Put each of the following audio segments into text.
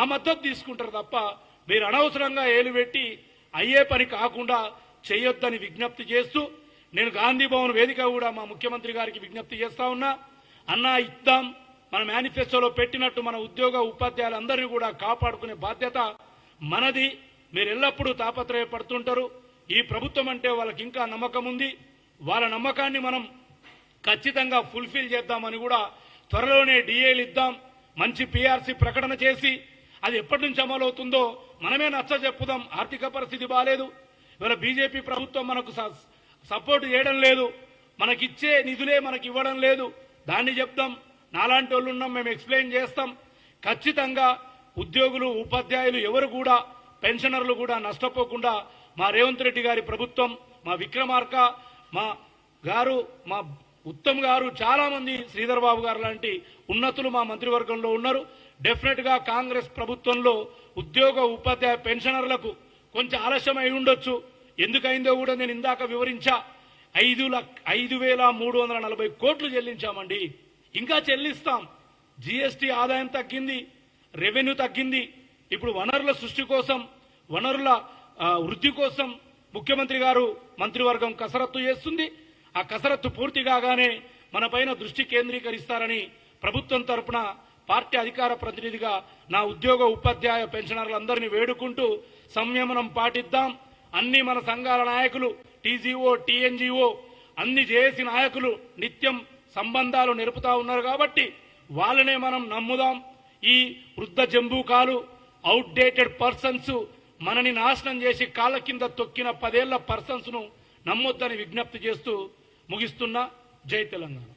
ఆ మద్దతు తీసుకుంటారు తప్ప మీరు అనవసరంగా ఏలు పెట్టి అయ్యే పని కాకుండా చేయొద్దని విజ్ఞప్తి చేస్తూ నేను గాంధీ భవన్ వేదిక కూడా మా ముఖ్యమంత్రి గారికి విజ్ఞప్తి చేస్తా ఉన్నా. అన్నా ఇద్దాం. మన మేనిఫెస్టోలో పెట్టినట్టు మన ఉద్యోగ ఉపాధ్యాయులందరినీ కూడా కాపాడుకునే బాధ్యత మనది. మీరు ఎల్లప్పుడూ తాపత్రయపడుతుంటారు. ఈ ప్రభుత్వం అంటే వాళ్ళకి ఇంకా నమ్మకం ఉంది. వాళ్ళ నమ్మకాన్ని మనం ఖచ్చితంగా ఫుల్ఫిల్ చేద్దామని కూడా త్వరలోనే డిఏలు ఇద్దాం. మంచి పిఆర్సీ ప్రకటన చేసి అది ఎప్పటి నుంచి అమలవుతుందో మనమే నచ్చ చెప్పుదాం. ఆర్థిక పరిస్థితి బాగాలేదు ఇవాళ బీజేపీ ప్రభుత్వం మనకు స- సపోర్ట్ చేయడం లేదు. మనకిచ్చే నిధులే మనకి ఇవ్వడం లేదు. దాన్ని చెప్తాం నాలాంటి వాళ్ళు ఉన్నాం మేము ఎక్స్ప్లెయిన్ చేస్తాం. ఖచ్చితంగా ఉద్యోగులు ఉపాధ్యాయులు ఎవరు కూడా పెన్షనర్లు కూడా నష్టపోకుండా మా రేవంత్ రెడ్డి గారి ప్రభుత్వం మా విక్రమార్క మా గారు మా ఉత్తమ్ గారు చాలా మంది శ్రీధర్ బాబు గారు లాంటి ఉన్నతులు మా మంత్రివర్గంలో ఉన్నారు. డెఫినెట్గా కాంగ్రెస్ ప్రభుత్వంలో ఉద్యోగ ఉపాధ్యాయ పెన్షనర్లకు కొంచెం ఆలస్యం అయి ఉండొచ్చు. ఎందుకైందో కూడా నేను ఇందాక వివరించా. ఐదు ఐదు వేల మూడు వందల నలభై కోట్లు చెల్లించామండి. ఇంకా చెల్లిస్తాం. జీఎస్టీ ఆదాయం తగ్గింది రెవెన్యూ తగ్గింది. ఇప్పుడు వనరుల సృష్టి కోసం వనరుల వృద్ధి కోసం ముఖ్యమంత్రి గారు మంత్రివర్గం కసరత్తు చేస్తుంది. ఆ కసరత్తు పూర్తి కాగానే మన పైన దృష్టి కేంద్రీకరిస్తారని ప్రభుత్వం తరపున పార్టీ అధికార ప్రతినిధిగా నా ఉద్యోగ ఉపాధ్యాయ పెన్షనర్లందరినీ వేడుకుంటూ సంయమనం పాటిద్దాం. అన్ని మన సంఘాల నాయకులు టీజీఓ టీఎన్జీఓ అన్ని జేఏసీ నాయకులు నిత్యం సంబంధాలు నిలుపుతా ఉన్నారు కాబట్టి వాళ్ళనే మనం నమ్ముదాం. ఈ వృద్ధ జంబూకాలు అవుట్డేటెడ్ పర్సన్స్ మనని నాశనం చేసి కాళ్ళ కింద తొక్కిన పదేళ్ళ పర్సన్స్ను నమ్మొద్దని విజ్ఞప్తి చేస్తూ ముగిస్తున్నా జై తెలంగాణ.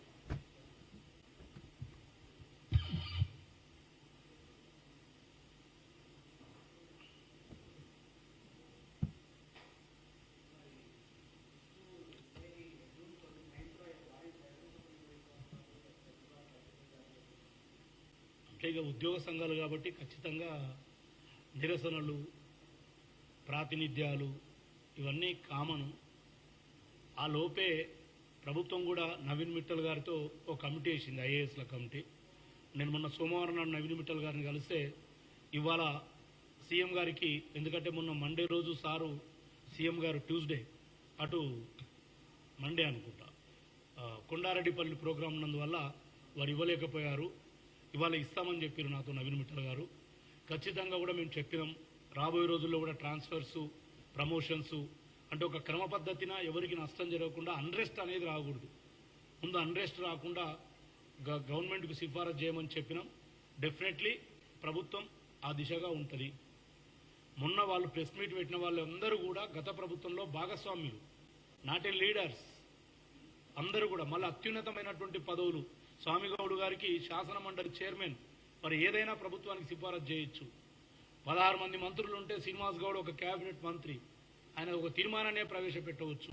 అంతేగా ఇక ఉద్యోగ సంఘాలు కాబట్టి ఖచ్చితంగా నిరసనలు ప్రాతినిధ్యాలు ఇవన్నీ కామను. ఆ లోపే ప్రభుత్వం కూడా నవీన్ మిట్టల్ గారితో ఒక కమిటీ వేసింది ఐఏఎస్ల కమిటీ. నేను మొన్న సోమవారం నాడు నవీన్ మిట్టల్ గారిని కలిస్తే ఇవాళ సీఎం గారికి ఎందుకంటే మొన్న మండే రోజు సారు సీఎం గారు ట్యూస్డే అటు మండే అనుకుంటా కొండారెడ్డిపల్లి ప్రోగ్రాం ఉన్నందువల్ల వారు ఇవ్వలేకపోయారు. ఇవాళ ఇస్తామని చెప్పారు నాతో నవీన్ మిట్టల్ గారు. ఖచ్చితంగా కూడా మేము చెప్పినాం రాబోయే రోజుల్లో కూడా ట్రాన్స్ఫర్స్ ప్రమోషన్స్ అంటే ఒక క్రమ పద్ధతిన ఎవరికి నష్టం జరగకుండా అన్రెస్ట్ అనేది రాకూడదు. ముందు అన్రెస్ట్ రాకుండా గ- గవర్నమెంట్కు సిఫారసు చేయమని చెప్పినాం. డెఫినెట్లీ ప్రభుత్వం ఆ దిశగా ఉంటుంది. మొన్న వాళ్ళు ప్రెస్ మీట్ పెట్టిన వాళ్ళందరూ కూడా గత ప్రభుత్వంలో భాగస్వామ్యులు నాట్ ఏ లీడర్స్ అందరూ కూడా మళ్ళీ అత్యున్నతమైనటువంటి పదవులు. స్వామిగౌడ్ గారికి శాసన మండలి చైర్మన్. మరి ఏదైనా ప్రభుత్వానికి సిఫారసు చేయొచ్చు. పదహారు మంది మంత్రులు ఉంటే శ్రీనివాస్ గౌడ్ ఒక కేబినెట్ మంత్రి. ఆయన ఒక తీర్మానాన్ని ప్రవేశపెట్టవచ్చు.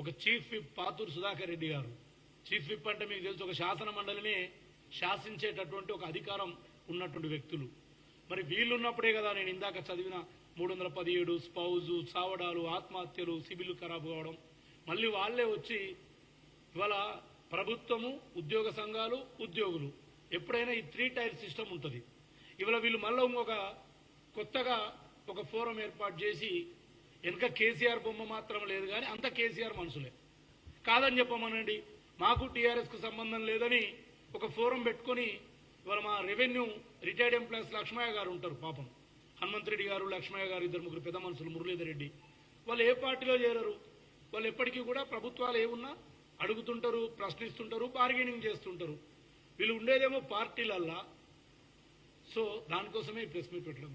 ఒక చీఫ్ విప్ పాతూరు సుధాకర్ రెడ్డి గారు. చీఫ్ విప్ అంటే మీకు తెలుసు ఒక శాసన మండలిని శాసించేటటువంటి ఒక అధికారం ఉన్నటువంటి వ్యక్తులు. మరి వీళ్ళున్నప్పుడే కదా నేను ఇందాక చదివిన మూడు వందల పదిహేడు స్పౌజు చావడాలు ఆత్మహత్యలు సిబిల్ ఖరాబ్ కావడం. మళ్ళీ వాళ్ళే వచ్చి ఇవాళ ప్రభుత్వము ఉద్యోగ సంఘాలు ఉద్యోగులు. ఎప్పుడైనా ఈ త్రీ టైర్ సిస్టమ్ ఉంటుంది. ఇవాళ వీళ్ళు మళ్ళీ ఇంకొక కొత్తగా ఒక ఫోరం ఏర్పాటు చేసి వెనక కేసీఆర్ బొమ్మ మాత్రం లేదు కానీ అంత కేసీఆర్ మనుషులే కాదని చెప్పమనండి మాకు టీఆర్ఎస్కు సంబంధం లేదని ఒక ఫోరం పెట్టుకొని ఇవాళ మా రెవెన్యూ రిటైర్డ్ ఎంప్లాయీస్ లక్ష్మయ్య గారు ఉంటారు పాపం. హనుమంతరెడ్డి గారు లక్ష్మయ్య గారు ఇద్దరు ముగ్గురు పెద్ద మనుషులు మురళీధర్ రెడ్డి. వాళ్ళు ఏ పార్టీలో చేరరు? వాళ్ళు ఎప్పటికీ కూడా ప్రభుత్వాలు ఏమున్నా అడుగుతుంటారు ప్రశ్నిస్తుంటారు బార్గెనింగ్ చేస్తుంటారు. వీళ్ళు ఉండేదేమో పార్టీలల్లా. సో దానికోసమే ఈ ప్రెస్ మీట్ పెట్టడం.